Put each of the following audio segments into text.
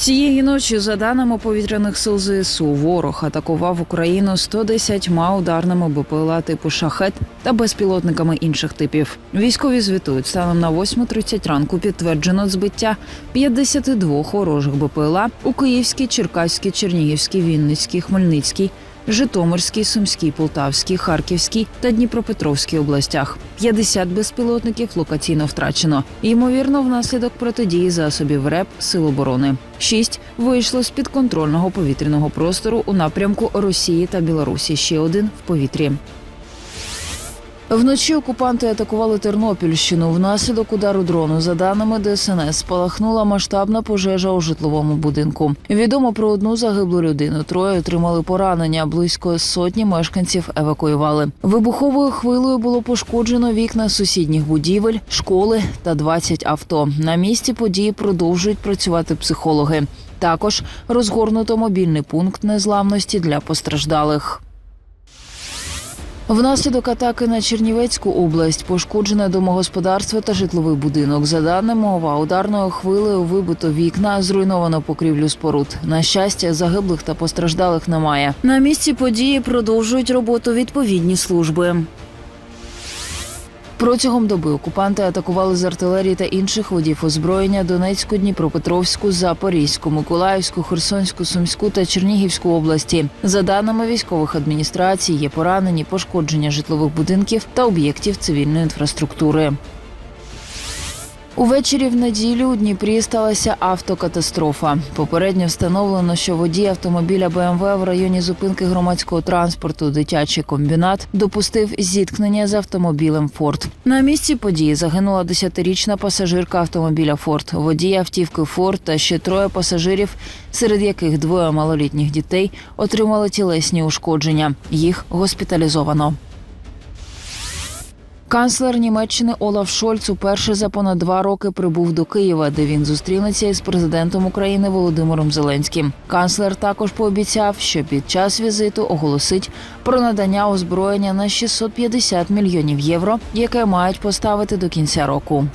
Цієї ночі, за даними повітряних сил ЗСУ, ворог атакував Україну 110 ударними БПЛА типу шахет та безпілотниками інших типів. Військові звітують станом на 8.30 ранку підтверджено збиття 52 ворожих БПЛА у Київській, Черкаській, Чернігівській, Вінницькій, Хмельницькій. Житомирській, Сумській, Полтавській, Харківській та Дніпропетровській областях. 50 безпілотників локаційно втрачено. Ймовірно, внаслідок протидії засобів РЕП Сил оборони. Шість вийшло з підконтрольного повітряного простору у напрямку Росії та Білорусі. Ще один в повітрі. Вночі окупанти атакували Тернопільщину. Внаслідок удару дрону, за даними ДСНС, спалахнула масштабна пожежа у житловому будинку. Відомо про одну загиблу людину. Троє отримали поранення. Близько сотні мешканців евакуювали. Вибуховою хвилею було пошкоджено вікна сусідніх будівель, школи та 20 авто. На місці події продовжують працювати психологи. Також розгорнуто мобільний пункт незламності для постраждалих. Внаслідок атаки на Чернівецьку область пошкоджене домогосподарство та житловий будинок. За даними ОВА, ударною хвилею вибито вікна, зруйновано покрівлю споруд. На щастя, загиблих та постраждалих немає. На місці події продовжують роботу відповідні служби. Протягом доби окупанти атакували з артилерії та інших водів озброєння Донецьку, Дніпропетровську, Запорізьку, Миколаївську, Херсонську, Сумську та Чернігівську області. За даними військових адміністрацій, є поранені, пошкодження житлових будинків та об'єктів цивільної інфраструктури. Увечері в неділю у Дніпрі сталася автокатастрофа. Попередньо встановлено, що водій автомобіля БМВ в районі зупинки громадського транспорту Дитячий комбінат допустив зіткнення з автомобілем Форд. На місці події загинула 10-річна пасажирка автомобіля Форд, водій автівки Форд та ще троє пасажирів, серед яких двоє малолітніх дітей отримали тілесні ушкодження. Їх госпіталізовано. Канцлер Німеччини Олаф Шольц уперше за понад два роки прибув до Києва, де він зустрінеться із президентом України Володимиром Зеленським. Канцлер також пообіцяв, що під час візиту оголосить про надання озброєння на 650 мільйонів євро, яке мають поставити до кінця року.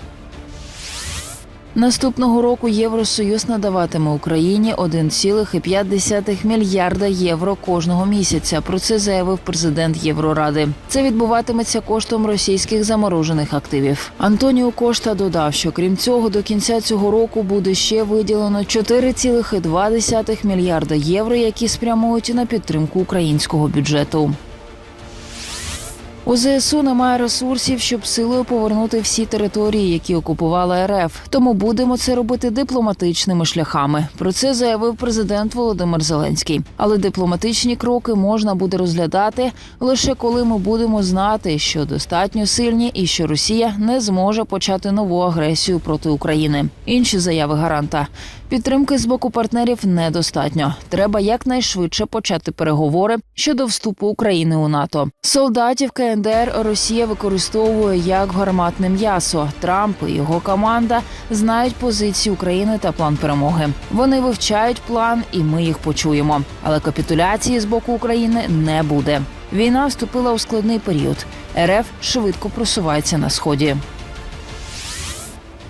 Наступного року Євросоюз надаватиме Україні 1,5 мільярда євро кожного місяця. Про це заявив президент Євроради. Це відбуватиметься коштом російських заморожених активів. Антоніо Кошта додав, що крім цього, до кінця цього року буде ще виділено 4,2 мільярда євро, які спрямують на підтримку українського бюджету. У ЗСУ немає ресурсів, щоб силою повернути всі території, які окупувала РФ. Тому будемо це робити дипломатичними шляхами. Про це заявив президент Володимир Зеленський. Але дипломатичні кроки можна буде розглядати лише коли ми будемо знати, що достатньо сильні і що Росія не зможе почати нову агресію проти України. Інші заяви гаранта. Підтримки з боку партнерів недостатньо. Треба якнайшвидше почати переговори щодо вступу України у НАТО. Солдатів КНДР Росія використовує як гарматне м'ясо. Трамп і його команда знають позиції України та план перемоги. Вони вивчають план, і ми їх почуємо. Але капітуляції з боку України не буде. Війна вступила у складний період. РФ швидко просувається на сході.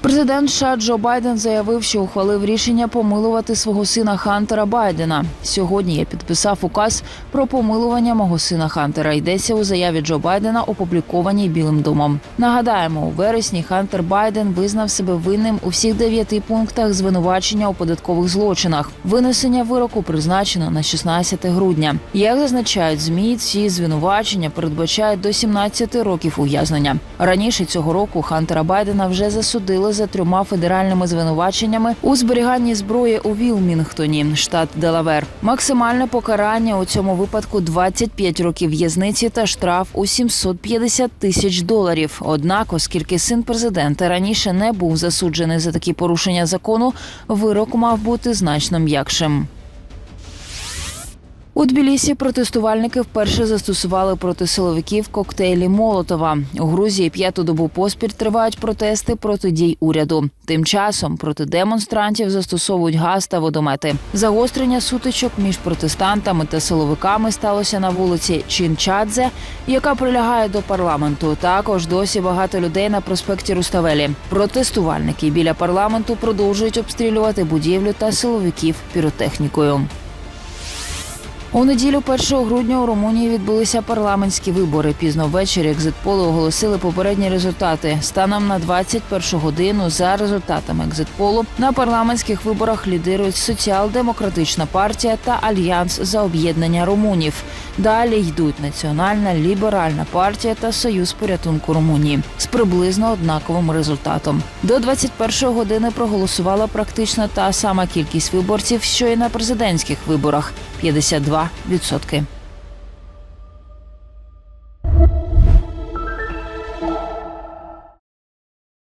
Президент США Джо Байден заявив, що ухвалив рішення помилувати свого сина Хантера Байдена. Сьогодні я підписав указ про помилування мого сина Хантера. Йдеться у заяві Джо Байдена, опублікованій Білим домом. Нагадаємо, у вересні Хантер Байден визнав себе винним у всіх дев'яти пунктах звинувачення у податкових злочинах. Винесення вироку призначено на 16 грудня. Як зазначають змі, ці звинувачення передбачають до 17 років ув'язнення. Раніше цього року Хантера Байдена вже засудили за трьома федеральними звинуваченнями у зберіганні зброї у Вілмінгтоні, штат Делавер. Максимальне покарання у цьому випадку 25 років в'язниці та штраф у 750 тисяч доларів. Однак, оскільки син президента раніше не був засуджений за такі порушення закону, вирок мав бути значно м'якшим. У Тбілісі протестувальники вперше застосували проти силовиків коктейлі Молотова. У Грузії п'яту добу поспіль тривають протести проти дій уряду. Тим часом проти демонстрантів застосовують газ та водомети. Загострення сутичок між протестантами та силовиками сталося на вулиці Чінчадзе, яка прилягає до парламенту. Також досі багато людей на проспекті Руставелі. Протестувальники біля парламенту продовжують обстрілювати будівлю та силовиків піротехнікою. У неділю 1 грудня у Румунії відбулися парламентські вибори. Пізно ввечері екзитполи оголосили попередні результати. Станом на 21 годину за результатами екзитполу на парламентських виборах лідирують Соціал-демократична партія та Альянс за об'єднання румунів. Далі йдуть Національна ліберальна партія та Союз порятунку Румунії з приблизно однаковим результатом. До 21 години проголосувала практично та сама кількість виборців, що і на президентських виборах 52%. 2%.